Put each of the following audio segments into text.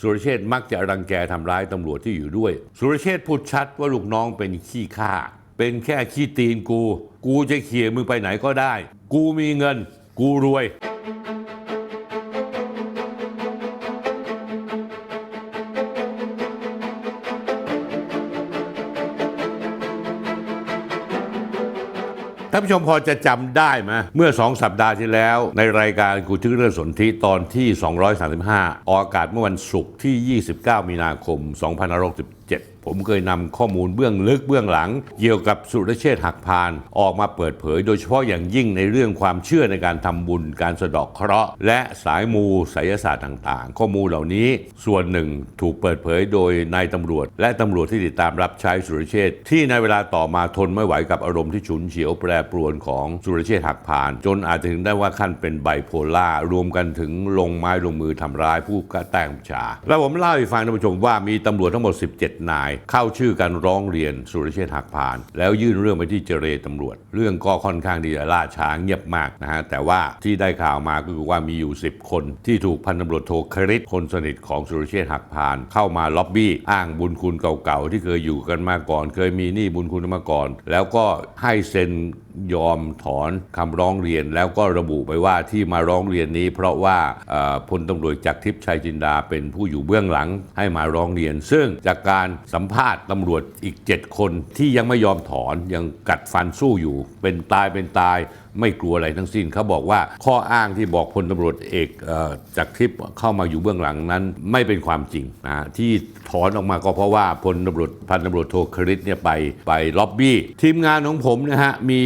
สุรเชษมักจะรังแกทำร้ายตำรวจที่อยู่ด้วย สุรเชษพูดชัดว่าลูกน้องเป็นขี้ข้า เป็นแค่ขี้ตีนกู กูจะเขี่ยมึงไปไหนก็ได้ กูมีเงิน กูรวย ท่านผู้ชมพอจะจำได้ไหมเมื่อ 2 สัปดาห์ที่แล้ว ในรายการกูทึกเรื่องสนธิตอนที่ 235 ออกอากาศเมื่อวันศุกร์ที่ 29 มีนาคม 2567 ผมเคยนำข้อมูลเบื้องลึกเบื้องหลัง เกี่ยวกับสุรเชษฐ์หักพาน ออกมาเปิดเผย โดยเฉพาะอย่างยิ่งในเรื่องความเชื่อในการทำบุญ การสะดอกเคราะห์ และสายมูไสยศาสตร์ต่างๆ ข้อมูลเหล่านี้ส่วนหนึ่งถูกเปิดเผยโดยนายตำรวจ และตำรวจที่ติดตามรับใช้สุรเชษฐ์ที่ในเวลาต่อมาทนไม่ไหวกับอารมณ์ที่ฉุนเฉียวแปรปรวนของสุรเชษฐ์หักพาน จนอาจจะถึงได้ว่าขั้นเป็นไบโพล่ารวมกันถึงลงไม้ลงมือทำร้ายผู้กระแตงชา แล้วผมเล่าให้ฟังท่านผู้ชมว่ามีตำรวจทั้งหมด 17 นายเข้าชื่อกันร้องเรียนสุรเชษฐ์หักพาน แล้วยื่นเรื่องไปที่เจรตำรวจ เรื่องก็ค่อนข้างดีล่าช้าเงียบมากนะฮะแต่ว่าที่ได้ข่าวมาก็คือว่ามีอยู่ 10 คน ที่ถูกพันตำรวจโทคริตคนสนิทของสุรเชษฐ์หักพาน เข้ามาล็อบบี้อ้างบุญคุณเก่าๆที่เคยอยู่กันมาก่อน เคยมีหนี้บุญคุณมาก่อน แล้วก็ให้เซ็น ยอมถอนคำร้องเรียนแล้วก็ระบุไปว่าที่มาร้องเรียนนี้ เพราะว่าพลตำรวจจากรทิพย์ชัยจินดาเป็นผู้อยู่เบื้องหลังให้มาร้องเรียน ซึ่งจากการสัมภาษณ์ตำรวจอีก 7 คนที่ยังไม่ยอมถอนยังกัดฟันสู้อยู่ เป็นตายเป็นตาย ไม่กลัวอะไรทั้งสิ้นเขาบอกว่าข้ออ้างที่บอกพลตำรวจเอกจากทิพย์เข้ามาอยู่เบื้องหลังนั้น ไม่เป็นความจริงนะที่ถอนออกมาก็เพราะว่าพลตำรวจพันตำรวจโทคริตเนี่ยไปไปล็อบบี้ ทีมงานของผมนะฮะมี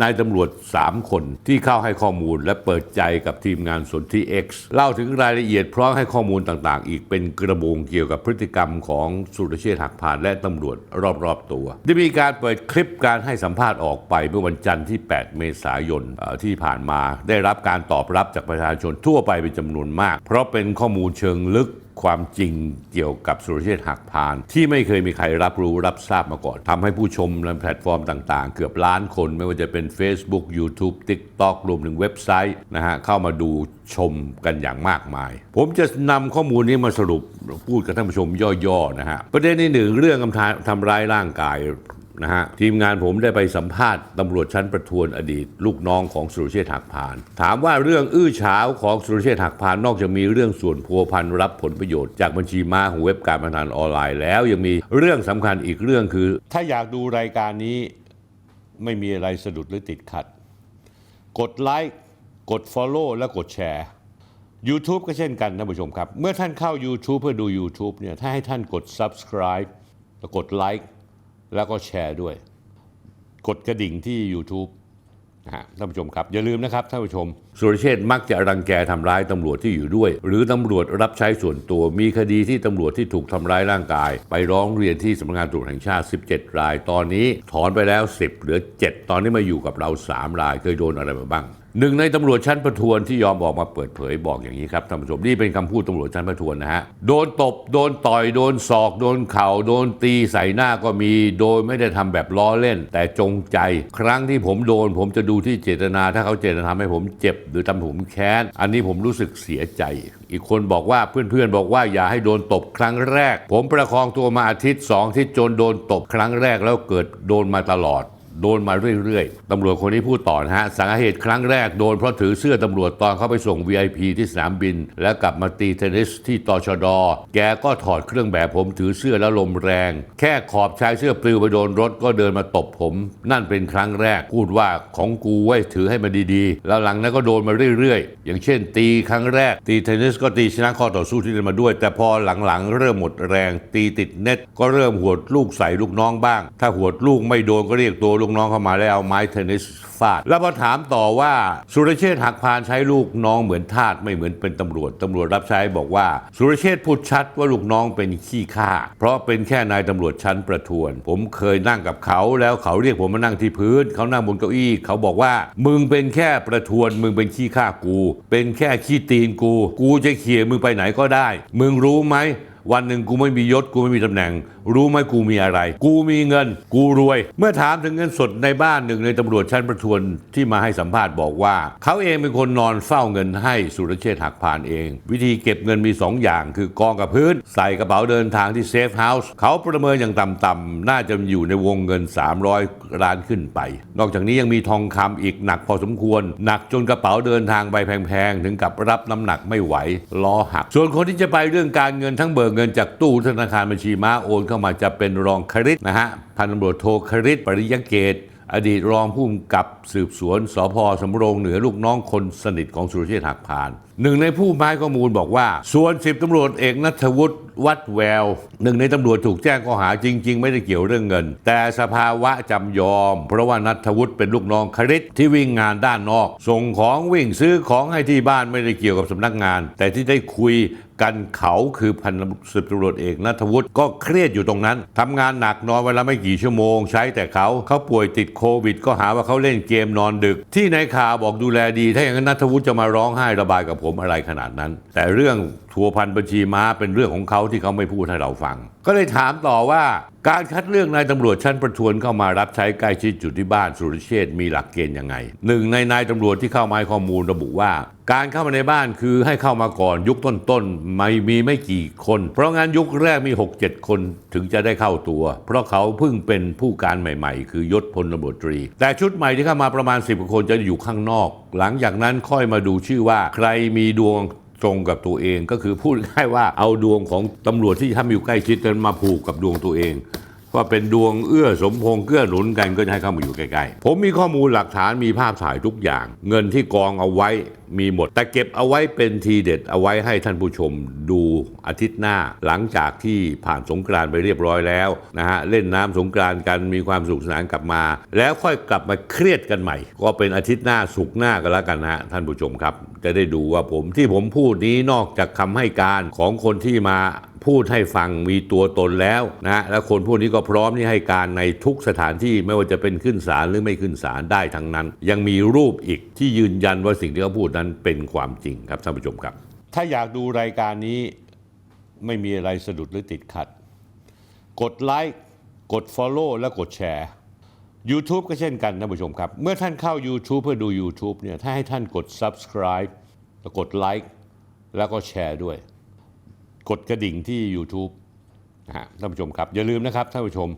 นายตำรวจ 3 คนที่เข้าให้ข้อมูลและเปิดใจกับทีมงานสนที่ X เล่าถึงรายละเอียดพร้อมให้ข้อมูลต่างๆ อีกเป็นกระบงเกี่ยวกับพฤติกรรมของสุรเชษฐ์หักพานและตำรวจรอบๆตัว ได้มีการเปิดคลิปการให้สัมภาษณ์ออกไปเมื่อวันจันทร์ที่ 8 เมษายนเอ่อที่ผ่านมาได้รับการตอบรับจากประชาชนทั่วไปเป็นจำนวนมาก เพราะเป็นข้อมูลเชิงลึกความจริงเกี่ยวกับสุรเชษฐ์หักพาน ที่ไม่เคยมีใครรับรู้รับทราบมาก่อนทำให้ผู้ชมในแพลตฟอร์มต่างๆ เกือบล้านคนไม่ว่าจะเป็น Facebook YouTube TikTok รวมถึงเว็บไซต์นะฮะเข้ามาดูชมกันอย่างมากมาย ผมจะนำข้อมูลนี้มาสรุปพูดกับท่านผู้ชมย่อๆนะฮะประเด็นที่หนึ่งเรื่องกำทาทำร้ายร่างกาย นะฮะทีมงานผมได้ไปสัมภาษณ์ตำรวจชั้นประทวนอดีต ลูกน้องของสุรเชษฐ์หักพาน ถามว่าเรื่องอื้อฉาวของสุรเชษฐ์หักพานนอกจากมีเรื่องส่วนพัวพันรับผลประโยชน์จากบัญชีม้าของเว็บการพนันออนไลน์แล้ว ยังมีเรื่องสำคัญอีกเรื่องคือ ถ้าอยากดูรายการนี้ไม่มีอะไรสะดุดหรือติดขัด กดไลค์กด Follow และกดแชร์ YouTube ก็เช่นกันท่านผู้ชมครับ เมื่อท่านเข้า YouTube เพื่อดู YouTube เนี่ยถ้าให้ท่านกด Subscribe แล้วกดไลค์ แล้วก็แชร์ด้วย กดกระดิ่งที่ YouTube นะฮะท่านผู้ชมครับ อย่าลืมนะครับท่านผู้ชม สุรเชษฐ์มักจะรังแกทำร้ายตำรวจที่อยู่ด้วย หรือตำรวจรับใช้ส่วนตัวมีคดีที่ตำรวจที่ถูกทำร้ายร่างกาย ไปร้องเรียนที่สำนักงานตำรวจแห่งชาติ 17 ราย ตอนนี้ถอนไปแล้ว 10 เหลือ 7 ตอนนี้มาอยู่กับเรา 3 รายเคยโดนอะไรมาบ้าง หนึ่งในตำรวจชั้นประทวนที่ยอมออกมาเปิดเผยบอกอย่างนี้ครับท่านผู้ชมนี่เป็นคำพูดตำรวจชั้นประทวนนะฮะโดนตบโดนต่อยโดนศอก โดนเข่าโดนตีใส่หน้าก็มี โดยไม่ได้ทำแบบล้อเล่น แต่จงใจ ครั้งที่ผมโดน ผมจะดูที่เจตนา ถ้าเขาเจตนาทำให้ผมเจ็บ หรือทำผมแค้น อันนี้ผมรู้สึกเสียใจ อีกคนบอกว่าเพื่อนๆบอกว่าอย่าให้โดนตบครั้งแรก ผมประคองตัวมาอาทิตย์สองที่จนโดนตบครั้งแรกแล้วเกิดโดนมาตลอด โดนมาเรื่อยๆตำรวจคนนี้พูดต่อนะฮะสาเหตุครั้งแรกโดนเพราะถือเสื้อตำรวจตอนเข้าไปส่ง VIP ที่สนามบิน แล้วกลับมาตีเทนนิสที่ตชด แกก็ถอดเครื่องแบบผมถือเสื้อแล้วลมแรง แค่ขอบชายเสื้อปลิวไปโดนรถก็เดินมาตบผม นั่นเป็นครั้งแรกพูดว่าของกูไว้ถือให้มันดีๆ แล้วหลังนั้นก็โดนมาเรื่อยๆ อย่างเช่น ตีครั้งแรก ตีเทนนิสก็ตีชนะข้อต่อสู้ที่เดินมาด้วย แต่พอหลังๆ เริ่มหมดแรง ตีติดเน็ตก็เริ่มหวดลูกใส่ลูกน้องบ้าง ถ้าหวดลูกไม่โดนก็เรียกตัวลูกน้องเข้ามาแล้วเอาไม้เทนนิสฟาด แล้วพอถามต่อว่าสุรเชษฐ์หักพานใช้ลูกน้องเหมือนทาสไม่เหมือนเป็นตำรวจตำรวจรับใช้บอกว่า สุรเชษฐ์พูดชัดว่าลูกน้องเป็นขี้ข้าเพราะเป็นแค่นายตำรวจชั้นประทวน ผมเคยนั่งกับเขาแล้วเขาเรียกผมมานั่งที่พื้น เขานั่งบนเก้าอี้ เขาบอกว่า มึงเป็นแค่ประทวน มึงเป็นขี้ข้ากู เป็นแค่ขี้ตีนกู กูจะเขี่ยมึงไปไหนก็ได้ มึงรู้ไหม วันหนึ่งกูไม่มียศกูไม่มีตำแหน่ง รู้ไหมกูมีอะไร กูมีเงิน กูรวย เมื่อถามถึงเงินสดในบ้านหนึ่งในตำรวจชั้นประทวนที่มาให้สัมภาษณ์บอกว่า เขาเองเป็นคนนอนเฝ้าเงินให้สุรเชษฐ์หักพานเอง วิธีเก็บเงินมี 2 อย่าง คือกองกับพื้น ใส่กระเป๋าเดินทางที่เซฟเฮาส์เขาประเมินอย่างต่ำๆน่าจะอยู่ในวงเงิน 300 ล้านขึ้นไป นอกจากนี้ยังมีทองคำอีกหนักพอสมควร หนักจนกระเป๋าเดินทางใบแพงๆถึงกับรับน้ำหนักไม่ไหวล้อหัก ส่วนคนที่จะไปเรื่องการเงินทั้งเบิกเงินจากตู้ธนาคารบัญชีม้าโอนเข้ามาจะเป็นรองคริตนะฮะพันตำรวจโทคริตปริยเกตอดีตรองผู้กำกับสืบสวนสพสำโรงเหนือลูกน้องคนสนิทของสุรเชษฐ์หักพาน หนึ่งในผู้ให้ข้อมูลบอกว่า ส่วนสิบตำรวจเอกนัทวุฒิวัดแวว หนึ่งในตำรวจถูกแจ้งข้อหาจริง ๆ ไม่ได้เกี่ยวเรื่องเงิน แต่สภาวะจำยอม เพราะว่านัทวุฒิเป็นลูกน้องคริตที่วิ่งงานด้านนอก ส่งของวิ่งซื้อของให้ที่บ้านไม่ได้เกี่ยวกับสำนักงาน แต่ที่ได้คุย กันเขาคือพันสิบตำรวจเอกนัทวุฒิก็เครียดอยู่ตรงนั้นทำงานหนักนอนเวลาไม่กี่ชั่วโมง ใช้แต่เขาเขาป่วยติดโควิด ก็หาว่าเขาเล่นเกมนอนดึก ที่ในข่าวบอกดูแลดี ถ้าอย่างนั้นนัทวุฒิจะมาร้องไห้ระบายกับผมอะไรขนาดนั้น แต่เรื่องทัวพันบัญชีม้าเป็นเรื่องของเขาที่เขาไม่พูดให้เราฟัง ก็เลยถามต่อว่า การคัดเลือกนายตำรวจชั้นประทวนเข้ามารับใช้ใกล้ชิดจุดที่บ้านสุรเชษมีหลักเกณฑ์ยังไงหนึ่งในนายตำรวจที่เข้ามาให้ข้อมูลระบุว่า การเข้ามาในบ้านคือให้เข้ามาก่อนยุคต้นๆไม่มีไม่กี่คน เพราะงั้นยุคแรกมี 6-7 คนถึงจะได้เข้าตัว เพราะเขาเพิ่งเป็นผู้การใหม่ๆ คือยศพลตำรวจตรี แต่ชุดใหม่ที่เข้ามาประมาณ 10คนจะอยู่ข้างนอก หลังจากนั้นค่อยมาดูชื่อว่าใครมีดวง ตรงกับตัวเองก็คือพูดง่ายว่าเอาดวงของตำรวจที่ทำอยู่ใกล้ชิดนั้นมาผูกกับดวงตัวเอง ว่าเป็นดวงเอื้อสมพงษ์เกื้อหนุนกันก็จะให้เข้ามาอยู่ใกล้ๆ ผมมีข้อมูลหลักฐานมีภาพถ่ายทุกอย่าง เงินที่กองเอาไว้มีหมด แต่เก็บเอาไว้เป็นทีเด็ดเอาไว้ให้ท่านผู้ชมดูอาทิตย์หน้า หลังจากที่ผ่านสงกรานไปเรียบร้อยแล้วนะฮะเล่นน้ำสงกรานกันมีความสุขสนานกลับมา แล้วค่อยกลับมาเครียดกันใหม่ ก็เป็นอาทิตย์หน้าสุกหน้ากันแล้วกันนะฮะท่านผู้ชมครับ จะได้ดูว่าผมที่ผมพูดนี้นอกจากคำให้การของคนที่มา พูดให้ฟังมีตัวตนแล้วนะและคนพวกนี้ก็พร้อมที่ให้การในทุกสถานที่ไม่ว่าจะเป็นขึ้นศาลหรือไม่ขึ้นศาลได้ทั้งนั้น ยังมีรูปอีกที่ยืนยันว่าสิ่งที่เขาพูดนั้นเป็นความจริงครับท่านผู้ชมครับ ถ้าอยากดูรายการนี้ไม่มีอะไรสะดุดหรือติดขัด กดไลค์กด Follow และกดแชร์ YouTube ก็เช่นกันท่านผู้ชมครับ เมื่อท่านเข้า YouTube เพื่อดู YouTube เนี่ยถ้าให้ท่านกด Subscribe แล้วกดไลค์แล้วก็แชร์ด้วย กดกระดิ่งที่ YouTube นะฮะท่านผู้ชมครับ อย่าลืมนะครับท่านผู้ชม